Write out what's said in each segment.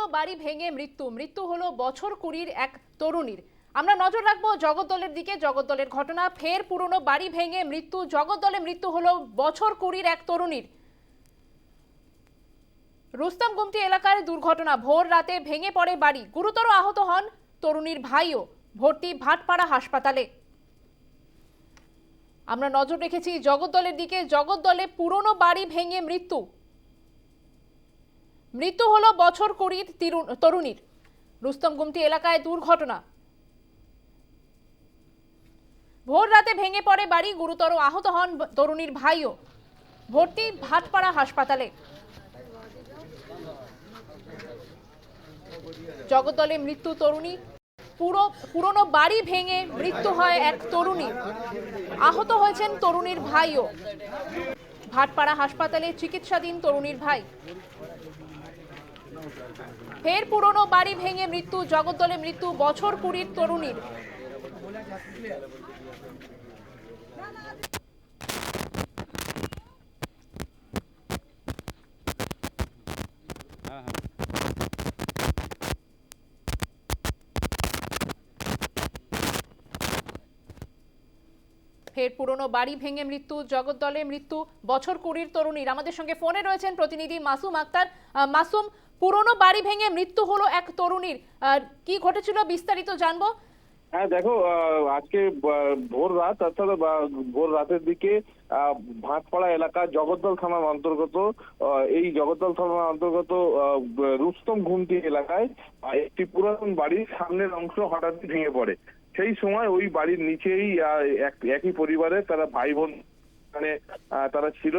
পুরনো বাড়ি ভেঙে মৃত্যু। মৃত্যু হলো বছর কুড়ির এক তরুণীর। আমরা নজর রাখব জগদ্দলের দিকে। জগদ্দলের ঘটনা, ফের পুরনো বাড়ি ভেঙে মৃত্যু, জগদ্দলে মৃত্যু হলো বছর কুড়ির এক তরুণীর। রুস্তম গুমটি এলাকার দুর্ঘটনা। ভোর রাতে ভেঙে পড়ে বাড়ি। গুরুতর আহত হন তরুণীর ভাইও। ভর্তি ভাটপাড়া হাসপাতালে। আমরা নজর রেখেছি জগদ্দলের দিকে। জগদ্দলে পুরনো বাড়ি ভেঙে মৃত্যু। মৃত্যু হলো বছর কুড়ির তিরু- তরুণীর। রুস্তম গুমটি এলাকায় দুর্ঘটনা। ভোর রাতে ভেঙে পড়ে বাড়ি, গুরুতর আহত হন তরুণীর ভাইও। ভর্তি ভাটপাড়া হাসপাতালে। জগদ্দলে মৃত্যু তরুণী। পুরো, পুরনো বাড়ি ভেঙে মৃত্যু হয় এক তরুণী। আহত হয়েছেন তরুণীর ভাইও। ভাটপাড়া হাসপাতালে চিকিৎসাধীন তরুণীর ভাই। ফের পুরনো বাড়ি ভেঙে মৃত্যু, জগদ্দলে মৃত্যু, বছর কুড়ির তরুণীর। ফের পুরনো বাড়ি ভেঙে মৃত্যু, জগদ্দলে মৃত্যু, বছর কুড়ির তরুণীর। আমাদের সঙ্গে ফোনে রয়েছেন প্রতিনিধি মাসুম আক্তার। মাসুম পুরনো বাড়ি ভেঙে মৃত্যু হলো এক তরুণীর। কি ঘটেছিল বিস্তারিত জানব? হ্যাঁ দেখো আজকে ভোর রাত, অর্থাৎ ভোর রাতের দিকে ভাটপাড়া এলাকা জগদ্দল থানার অন্তর্গত এই জগদ্দল থানার অন্তর্গত রুস্তম ঘুমটি এলাকায় একটি পুরাতন বাড়ির সামনের অংশ হঠাৎ ভেঙে পড়ে। সেই সময় ওই বাড়ির নিচেই একই পরিবারের তারা ভাই বোন মানে তারা ছিল।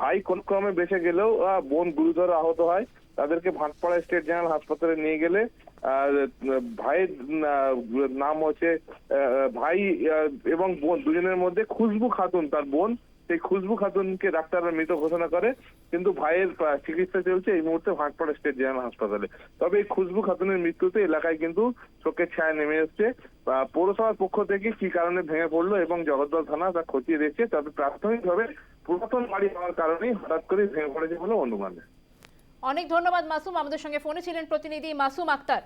ভাই কোন ক্রমে বেঁচে গেলেও বোন গুরুতর আহত হয়। তাদেরকে ভাটপাড়া স্টেট জেনারেল হাসপাতালে নিয়ে গেলে ভাইয়ের নাম হচ্ছে ভাই এবং বোন, দুজনের মধ্যে খুশবু খাতুন, তার বোন, সেই খুশবু খাতুনকে ডাক্তাররা মৃত ঘোষণা করে, কিন্তু ভাইয়ের চিকিৎসা চলছে এই মুহূর্তে ভাটপাড়া স্টেট জেনারেল হাসপাতালে। তবে এই খুশবু খাতুনের মৃত্যুতে এলাকায় কিন্তু শোকের ছায়া নেমে এসছে। পৌরসভার পক্ষ থেকে কি কারণে ভেঙে পড়ল এবং জগদ্দল থানা তা খতিয়ে দেখছে, তবে প্রাথমিকভাবে পুরাতন বাড়ি হওয়ার কারণেই হঠাৎ করে ভেঙে পড়েছে বলে অনুমান। অনেক ধন্যবাদ মাসুম। আমাদের সঙ্গে ফোনে ছিলেন প্রতিনিধি মাসুম আক্তার।